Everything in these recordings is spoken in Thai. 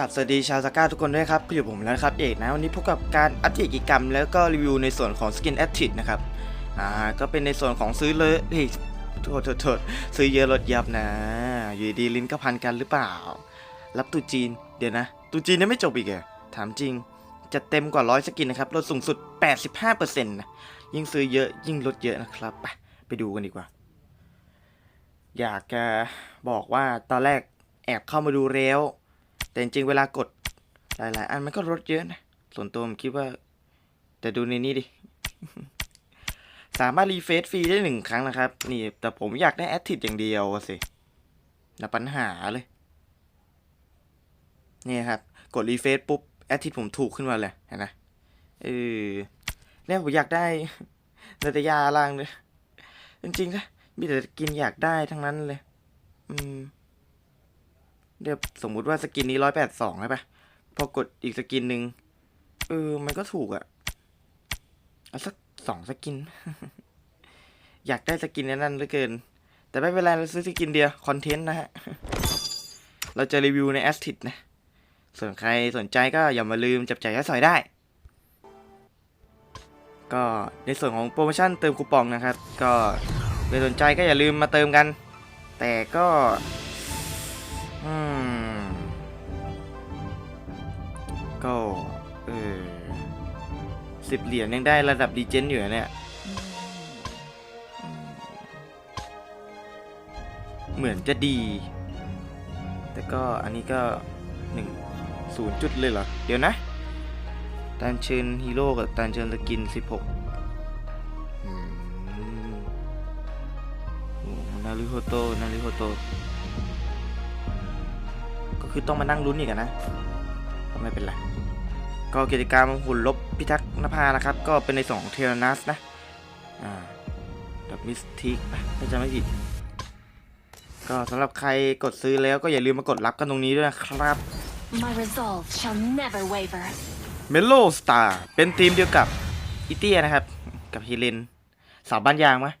กับสวัสดีชาวสก้าทุกคนด้วยครับคืออยู่ผมแล้วครับเอกนะวันนี้พบกับการอัปเดตกิจกรรม แล้วก็รีวิวในส่วนของสกินแอ t ทิ e นะครับอ่าก็เป็นในส่วนของซื้อเลยเฮ้ยโทษโทษซื้อเยอะลดยับนะ อยู่ดีลิ้นก็พันกันหรือเปล่า รับตูจีนเดี๋ยวนะตูจีนยังไม่จบอีกเหรอถามจริงจะเต็มกว่าร้อยสกินนะครับลดสูงสุด 85%นะยิ่งซื้อเยอะยิ่งลดเยอะนะครับไปไปดูกันดีกว่า อยากจะบอกว่าตอนแรกแอบเข้ามาดูแล้ว แต่จริงๆเวลากดหลายๆ อันมันก็ลดเยอะนะ ส่วนตัวผมคิดว่า แต่ดูในนี้ดิ สามารถรีเฟซฟรีได้หนึ่งครั้งนะครับ นี่ แต่ผมอยากได้แอดทิดอย่างเดียวสิน่ะปัญหาเลย นี่ครับ กดรีเฟซปุ๊บแอดทิดผมถูกขึ้นมาเลยเห็นไหมเออเนี่ยผมอยากได้นาตยาล่างเลยจริงๆนะมีแต่กินอยากได้ทั้งนั้นเลย อืม เดี๋ยวสมมุติว่าสกินนี้ร้อยแปดสองใช่ปะพอกดอีกสกินหนึ่งเออ มันก็ถูกอะเอาสักสองสกิน อยากได้สกินนั้นเหลือเกิน แต่ไม่เป็นไรเราซื้อสกินเดียว คอนเทนต์นะฮะ เราจะรีวิวในแอสติดนะ ส่วนใครสนใจก็อย่ามาลืมจับจ่ายใช้สอยได้ ก็ในส่วนของโปรโมชั่นเติมคูปองนะครับ ก็ใครสนใจก็อย่าลืมมาเติมกัน แต่ก็ อืม ก็ เออสิบเหรียญยังได้ระดับดีเจนอยู่นะเนี่ยอืมเหมือนจะดี แต่ก็อันนี้ก็หนึ่งศูนย์จุดเลยเหรอ เดี๋ยวนะตันเชิญฮีโร่กับตันเชิญสกินสิบหกนาริโฮโตนาริโฮโตก็ คือต้องมานั่งลุ้นอีกอะนะก็ไม่เป็นไรก็กิจกรรมหุ่นลบพิทักษ์นภานะครับ ก็เป็นในส่วนของเทเลนัสนะอ่าแบบมิสทิกถ้าจะไม่ผิด ก็สำหรับใครกดซื้อแล้วก็อย่าลืมมากดรับกันตรงนี้ด้วยนะครับ My resolve shall never waver. เมโลสตาร์เป็นทีมเดียวกับอีเตียนะครับ กับเฮเลนสาวบ้านยางมะ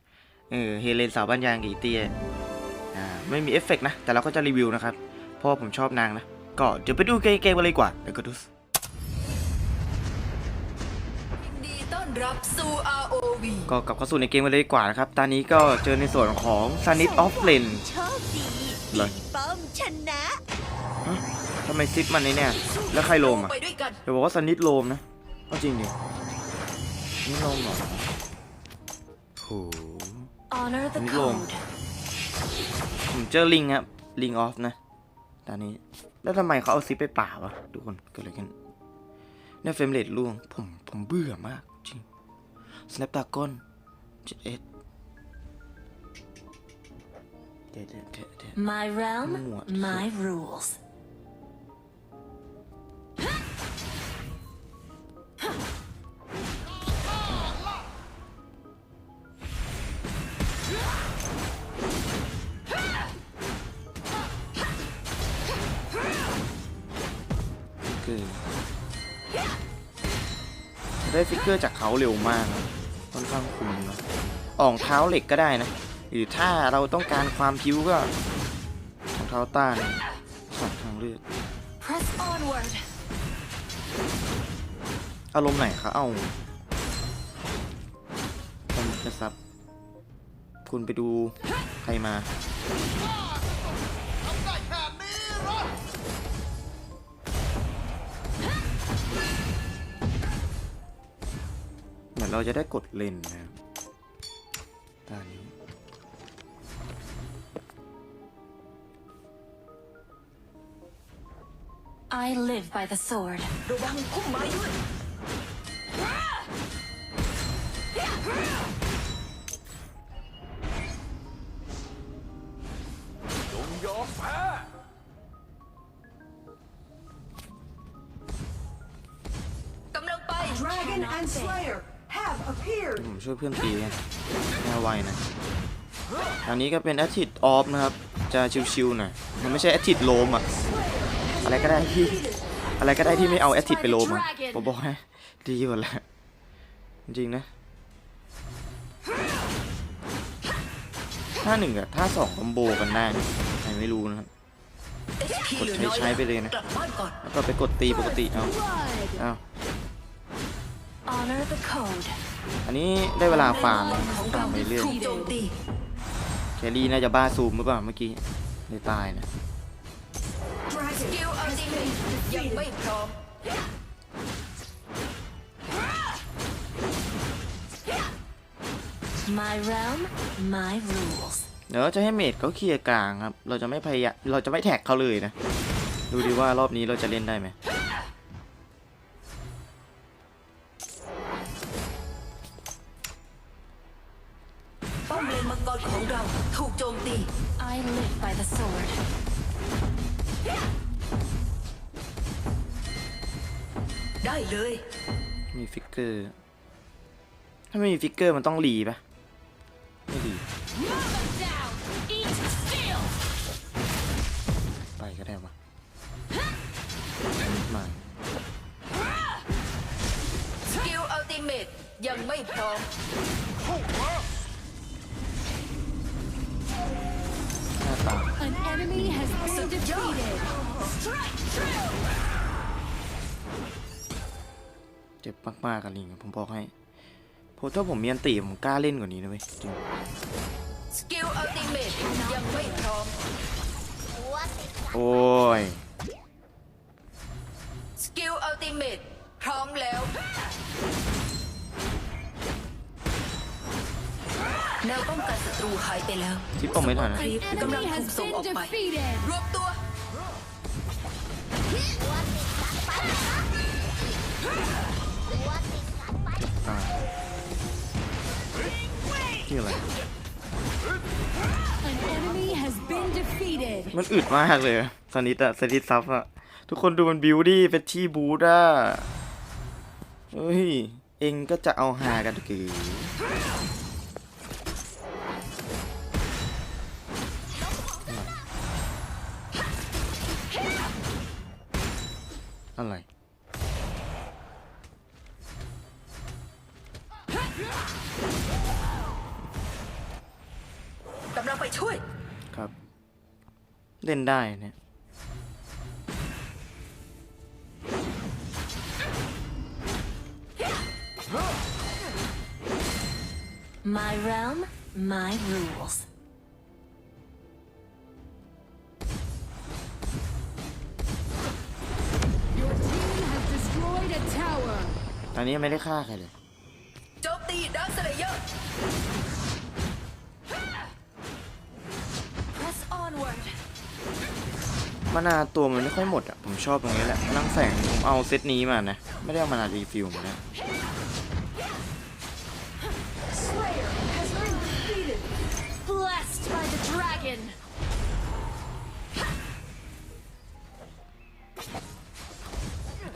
เออเฮเลนสาวบ้านยางกับอีเตียอ่าไม่มีเอฟเฟกต์นะ แต่เราก็จะรีวิวนะครับ เพราะว่าผมชอบนางนะ ก็เดี๋ยวไปดูเกมกันเลยดีกว่าเดี๋ยวก็ดูยินดีต้อนรับสู่ ROV ก็กลับเข้าสู่ในเกมกันเลยดีกว่านะครับ ตอนนี้ก็เจอในส่วนของ s u n n i t of l a n โชคดีเลยตีป้อมชนะทำไมซิปมันในเนี่ยแล้วใครโลมอะ ไปด้วยกันเดี๋ยวบอกว่า s u n n i t โลมนะเอาจริงดินี่โลมเหรอโห Honor the Đúng luôn. code. ผมเจอลิงครับ ลิงออฟนะ ตอนนี้ แล้วทำไมเขาเอาซิปไปป่าวะทุกคนเกิดอะไรกันเนี่ยเฟรมเรทล่วง ผมผมเบื่อมาก จริง Snapdragon 7 s เดี๋ยวเดี๋ยวเดี๋ยวเดี๋ยว My realm, What? my rules. อร์ได้ฟิกเกอร์จากเขาเร็วมากนะค่อนข้างคุ้มนะอ่องเท้าเหล็กก็ได้นะ หรือถ้าเราต้องการความพิ้วก็รองเท้าต้านสองทางเลือก Press onward. อารมณ์ไหนคะเอาผมจะซับ คุณไปดูใครมา เหมือนเราจะได้กดเล่นนะครับตอนนี้ I live by the sword. ระวังพุ่มไม้ด้วยกำลังไป Dragon and Slayer have appeared. ผมช่วยเพื่อนตีนะแน่ไวนะอันนี้ก็เป็นแอ t ทิดออฟนะครับ จะชิวๆหน่อยมันไม่ใช่แอ t ทิดโลมอะอะไรก็ได้ที่อะไรก็ได้ที่ไม่เอาแอ t ทิดไปโลมอะผมบอกให้ดีกว่าแหละจริงๆนะท่าหนึ่งกับท่าสองคอมโบกันได้นะใครไม่รู้นะครับที่กดเหลือใช้น้อยใช้ไปเลยนะกลับบ้านก่อนแล้วก็ไปกดตีปกติเอาเอา Honor the code. อันนี้ได้เวลาฟาร์มของฟาเราร์มไปเรื่อยถูกโจมตีแครี่น่าจะบ้าซูมหรือเปล่าเมื่อกี้เลยตายนะ Dragon กิลอัลติเมทยังไม่พร้อม My realm, my rules. เดี๋ยวจะให้เมดเขาเคลียร์กลางครับ เราจะไม่พยายามเราจะไม่แท็กเขาเลยนะ ดูดิว่ารอบนี้เราจะเล่นได้ไหม by the sword. ได้เลยมีฟิกเกอร์ ถ้าไม่มีฟิกเกอร์มันต้องรีปะไม่รี Down. Eat steel. ไปก็ได้วะมาสกิลอัลติเมทยังไม่พร้อม หน้าตา An enemy has been defeated. เจ็บมากๆกันลิงผมบอกให้เพราะถ้าผมมีอันตีผมกล้าเล่นกว่านี้นะเว้ยจริงสกิลอัลติเมทยังไม่พร้อม โอ้ยสกิลอัลติเมทพร้อมแล้ว แนวป้องกันศัตรูหายไปแล้วทิปผมไม่ทันนะครีปกำลัง Enemy ถูก has ส่ง been ออกไป defeated. รวบตัว อ่าชื่ออะไร An enemy has been defeated. มันอึดมากเลยสนิทอะสนิทซับอะทุกคนดูมันบิวดี้เป็นที่บูธอะเฮ้ย เองก็จะเอาหากันคือ อะไร กำลังไปช่วย ครับ เล่นได้เนี่ย My realm, my rules. อนนี้ยังไม่ได้ฆ่าใครเลยโจมตีดักสเลเยอร์ Press onward. มานาตัวมันไม่ค่อยหมดอะ ผมชอบตรงนี้แหละนั่งแสงผมเอาเซตนี้มานะ ไม่ได้เอามานารีฟิลมานะ Slayer has been defeated. Blessed by the dragon.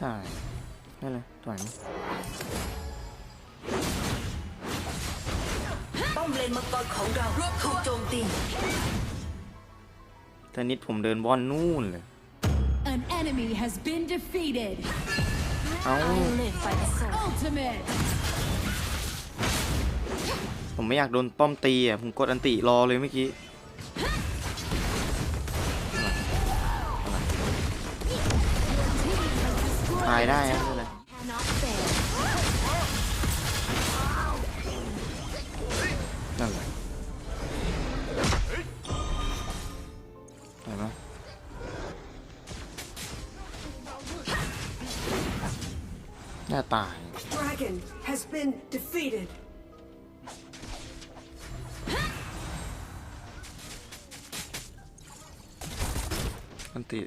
ตาย ได้เลยต่อยมั้ยป้อมเลนมังกรของเราถูกโจมตีแต่นิดผมเดินบอลนู่นเลย An enemy has been defeated. เอ้า I live by the sword. Ultimate. ผมไม่อยากโดนป้อมตีอะ ผมกดอันติรอเลยเมื่อกี้ตายได้นะไม่เป็นไร Cannot been defeated. อันติ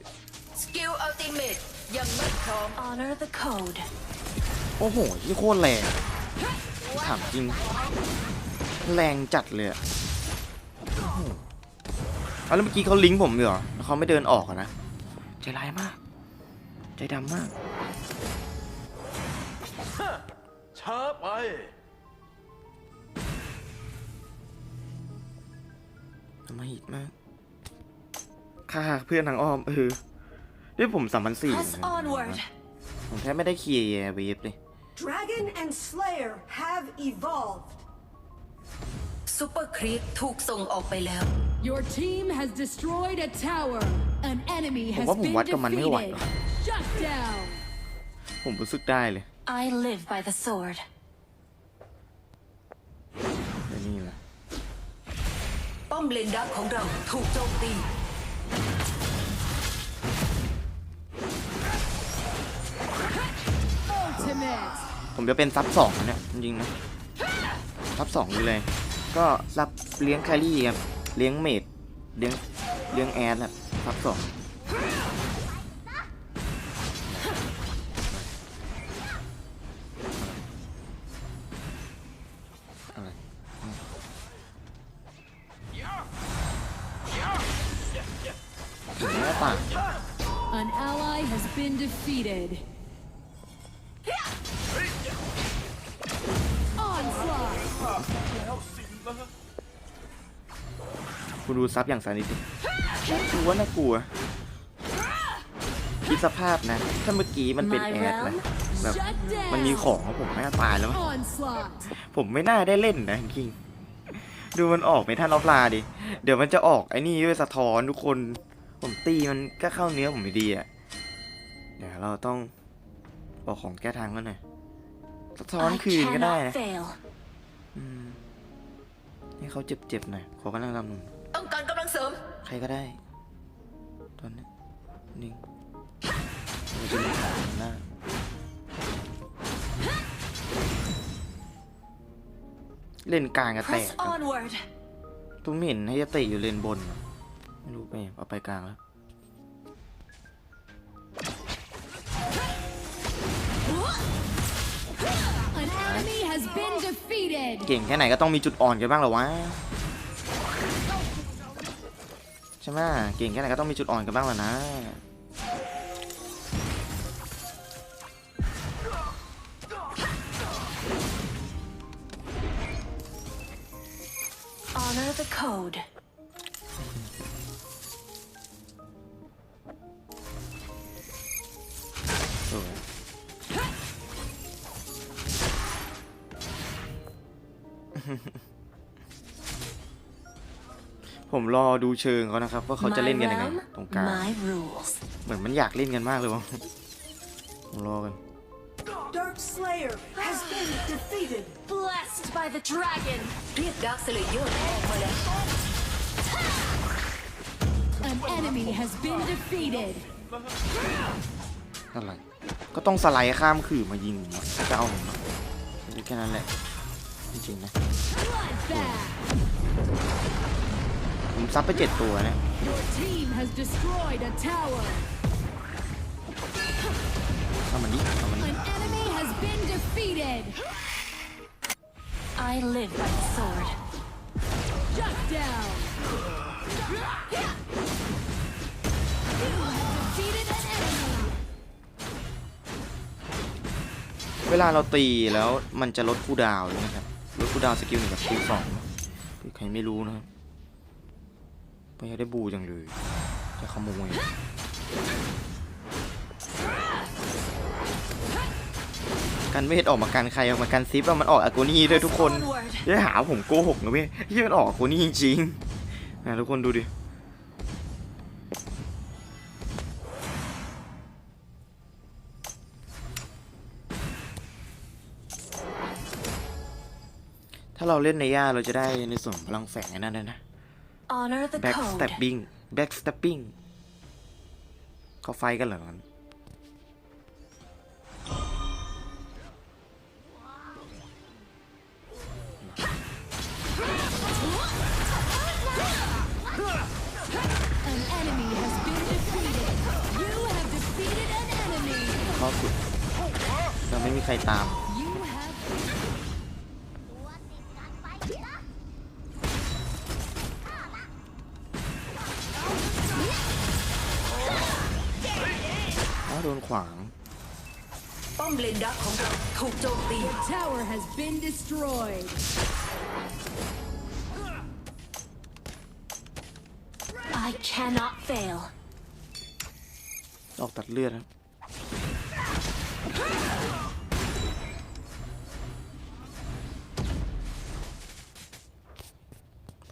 สกิลอัลติเมทยังไม่พร้อม Honor the code. โอ้โหยี่โคตรแรงถามจริง แรงจัดเลยอะโอ้โหเอาแล้วเมื่อกี้เขาลิงก์ผมอยู่เหรอแล้วเขาไม่เดินออกอะนะ ใจร้ายมาก ใจดำมาก ทำไมหิดมากฆ่าเพื่อนทางอ้อมเออด้วยผมสามพันสี่ Press onward. ผมแทบไม่ได้เคลียร์เวฟเลย Dragon and Slayer have evolved. ซูเปอร์ครีปถูกส่งออกไปแล้ว Your team has destroyed a tower. An enemy ผม has ว่าผม been วัดกับมันไม่ไหว defeated. หรอก Shut down. ผมรู้สึกได้เลย I live by the sword. เดี๋ยวนี่แหละ ป้อมเลนดักของเราถูกโจมตี Ultimate. ผมจะเป็นซับสองนะเนี่ยจริงๆนะซับสองอยู่เลย ก็รับเลี้ยงแครี่ครับ เลี้ยงเมดเลี้ยงเลี้ยงแอดครับซับสอง defeated. Onslaught. คุณดูซับอย่างสานิทดิกลัวนะกลัวคิดสภาพนะ ถ้าเมื่อกี้มันเป็น My แอดนะ realm แบบ Shut down. มันมีของของผมไม่าตายแล้วมั้ง Onslaught. ผมไม่น่าได้เล่นนะจริงๆดูมันออกไม่ท่านออฟลาดิ เดี๋ยวมันจะออกไอ้นี่ด้วยสะท้อนทุกคน ผมตีมันก็เข้าเนื้อผมไม่ดีอะ เดี๋ยวเราต้องบอกของแก้ทางกันหน่อยสะท้อน I คืนก็ได้ cannot นะ fail. อืมให้เขาเจ็บๆหน่อยขอกำลังรำหนึ่งต้องการกำลังเสริม ใครก็ได้ ตอนนี้นิ่งเราจะมีขาหน้าเล่นกลางก็แต Press กครับ onward. ตุ้มเห็นให้ยะเตะอยู่เลนบนอะไม่รู้ไปไหนเอาไปกลางแล้ว เก่งแค่ไหนก็ต้องมีจุดอ่อนกันบ้างเหรอวะใช่ไหมเก่งแค่ไหนก็ต้องมีจุดอ่อนกันบ้างแหละนะ Honor the code. สวย ผมรอดูเชิงเขานะครับ ว่าเขาจะ My เล่นกันยังไง realm, ตรงกลาง my rules. เหมือนมันอยากเล่นกันมากเลยวะผมรอกัน Dark Slayer has been defeated. Blessed by the dragon. เรียกดาร์คสเลเยอร์ออกมาแล้ว An enemy has been defeated. อะไรก็ต้องสไลด์ข้ามขื่อมายิงผมอะถ้าจะเอาผมอะแค่นั้นแหละ จริงๆนะ Bloodbath. ผมซับไปเจ็ดตัวนะ Your team has destroyed a tower. เอามันดิเอามันดิ An enemy has been defeated. I live by the sword. Shut down. You have defeated an enemy. เวลาเราตีแล้วมันจะลดคูลดาวน์เลยนะครับ ลดคูดาวสกิลหนึ่งกับสกิลสองคือใครไม่รู้นะครับไปยากได้บูจังเลย จะขโมยกันเวทออกมากันใครออกมากันซิปอะมันออกอากูนี่ด้วยทุกคนได้หาว่าผมโกหกนะเว้ยที่มันออกอากูนี่จริงๆนะทุกคนดูดิ เราเล่นในย่าเราจะได้ในส่วนของพลังแฝงไอ้นั่นด้วยนะ Honor the back code. stepping back stepping เขาไฟกันเหรอมัน tower has been destroyed. I cannot fail. ออกตัดเลือดนะ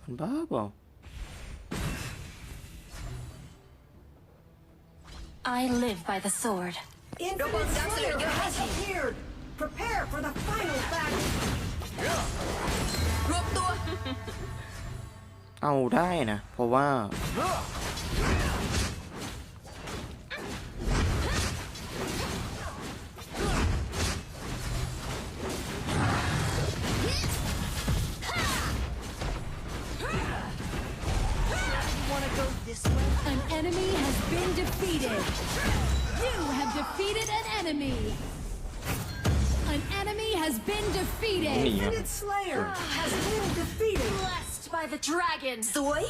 มันบ้าเปล่า I live by the sword. Infinite Slayer has appeared. Prepare for the final battle. รวมตัว เอาได้นะ เพราะว่า An enemy has been defeated. You have defeated an enemy. An enemy has been หนี defeated. อะ Infinite Slayer has been defeated. Blessed by the dragon. สวย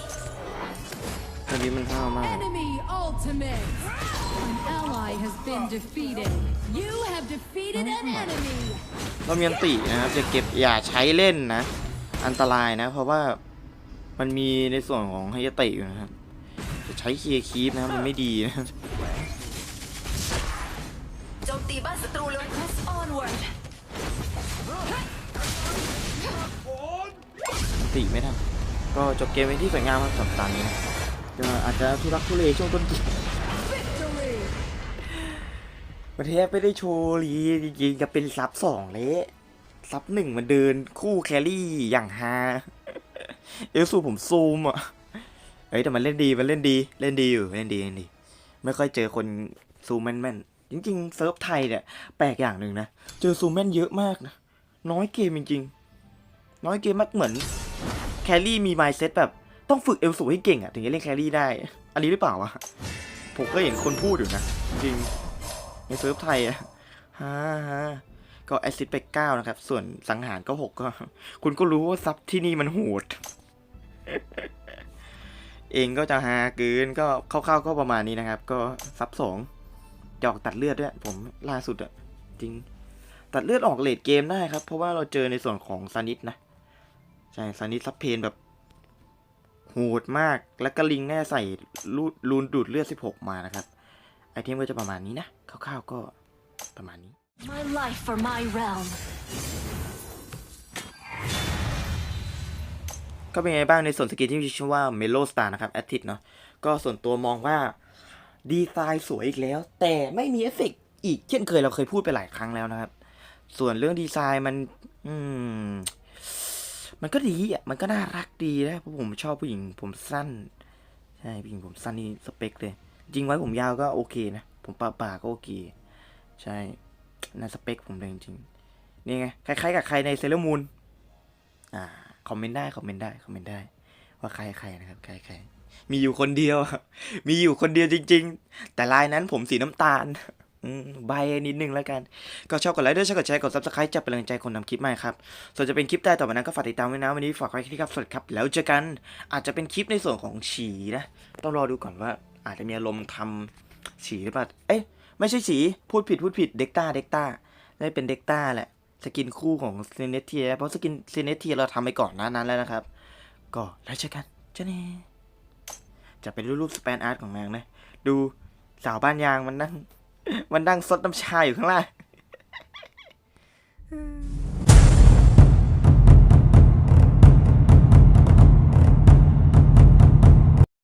ตอนนี้มันห้าวมาก Enemy ultimate. An ally has been defeated. You have defeated an enemy. เรามีอันตินะครับจะเก็บอย่าใช้เล่นนะ อันตรายนะ เพราะว่ามันมีในส่วนของไฮยาเตะอยู่นะครับ จะใช้เคลียร์คีปนะครับมันไม่ดีนะโจมตีบ้านศัตรูเลย Press onward. ติไม่ทันก็จบเกมไปที่สวยงามครับสำหรับตอนนี้นะก็อาจจะทุรักทุเลช่วงต้นเกมประเทศไม่ได้โชว์ลีจริงๆจะเป็นซับสองเละซับหนึ่งมันเดินคู่แครี่อย่างฮาเอลซูผมซูมอะเอ้ยแต่มันเล่นดีมันเล่นดีเล่นดีอยู่เล่นดีเล่นดี ไม่ค่อยเจอคนซูมแม่นๆจริงๆเซิร์ฟไทยเนี่ยแปลกอย่างหนึ่งนะเจอซูมแม่นเยอะมากนะน้อยเกมจริงๆน้อยเกมมากเหมือน แครี่มีไมซ์เซ็ตแบบต้องฝึกเอลสูให้เก่งอะถึงจะเล่นแครี่ได้ อันนี้หรือเปล่าวะ ผมก็เห็นคนพูดอยู่นะ จริง ในเซิร์ฟไทยอะฮ่าฮ่าก็แอซิดไปเก้านะครับ ส่วนสังหารก็หกก็ คุณก็รู้ว่าซับที่นี่มันโหด เองก็จะฮาเกินก็คร่าวๆก็ประมาณนี้นะครับ ก็ซับสองจะออกตัดเลือดด้วย ผมล่าสุดอะจริง ตัดเลือดออกเลดเกมได้ครับ เพราะว่าเราเจอในส่วนของซานิสนะ ใช่ซานิสซับเพนแบบโหดมาก แล้วก็ลิงแน่ใส่ลูลูนดูดเลือด 16 มานะครับ ไอเทมก็จะประมาณนี้นะ คร่าวๆก็ประมาณนี้ My life for my realm. ก็เป็นไงบ้างในส่วนสกินที่มีชื่อว่า Melo Star นะครับ a t t i t เนาะ ก็ส่วนตัวมองว่าดีไซน์สวยอีกแล้ว แต่ไม่มีเอฟเฟกต์อีกเช่นเคยเราเคยพูดไปหลายครั้งแล้วนะครับ ส่วนเรื่องดีไซน์มัน อืม มันก็ดีอะ มันก็น่ารักดีนะเพราะผมชอบผู้หญิงผมสั้น ใช่ผู้หญิงผมสั้นนี่สเปคเลย จริงไว้ผมยาวก็โอเคนะ ผมป่าป่าก็โอเค ใช่น่าสเปคผมเลยจริงนี่ไง คล้ายๆกับใครในเซเลมูนอ่า คอมเมนต์ได้ คอมเมนต์ได้ คอมเมนต์ได้ ว่าใครใครนะครับ ใครใครมีอยู่คนเดียว มีอยู่คนเดียวจริง ๆ แต่ลายนั้นผมสีน้ำตาล อืมใบนิดนึงแล้วกัน ก็ชอบกดไลค์ด้วยชอบกดแชร์กด subscribe จะเป็นกำลังใจคนทำคลิปใหม่ครับ ส่วนจะเป็นคลิปใต้ต่อไปนั้นก็ฝากติดตามไว้นะ วันนี้ฝากไว้แค่นี้ครับสวัสดีครับ แล้วเจอกันอาจจะเป็นคลิปในส่วนของฉีนะ ต้องรอดูก่อนว่าอาจจะมีอารมณ์ทำฉีหรือเปล่า เอ๊ะไม่ใช่ฉีพูดผิดพูดผิดเด็กต้าเด็กต้าได้เป็นเด็กต้าแหละสกินคู่ของเซเนเทียเพราะสกินเซเนเทียเราทำไปก่อนหน้านั้นแล้วนะครับ ก็แล้วเจอกันเจ้าเน่จะเป็นรูปสแปนอาร์ตของนางนะ ดูสาวบ้านยางมันนั่ง มันดั่งซดน้ำชาอยู่ข้างล่าง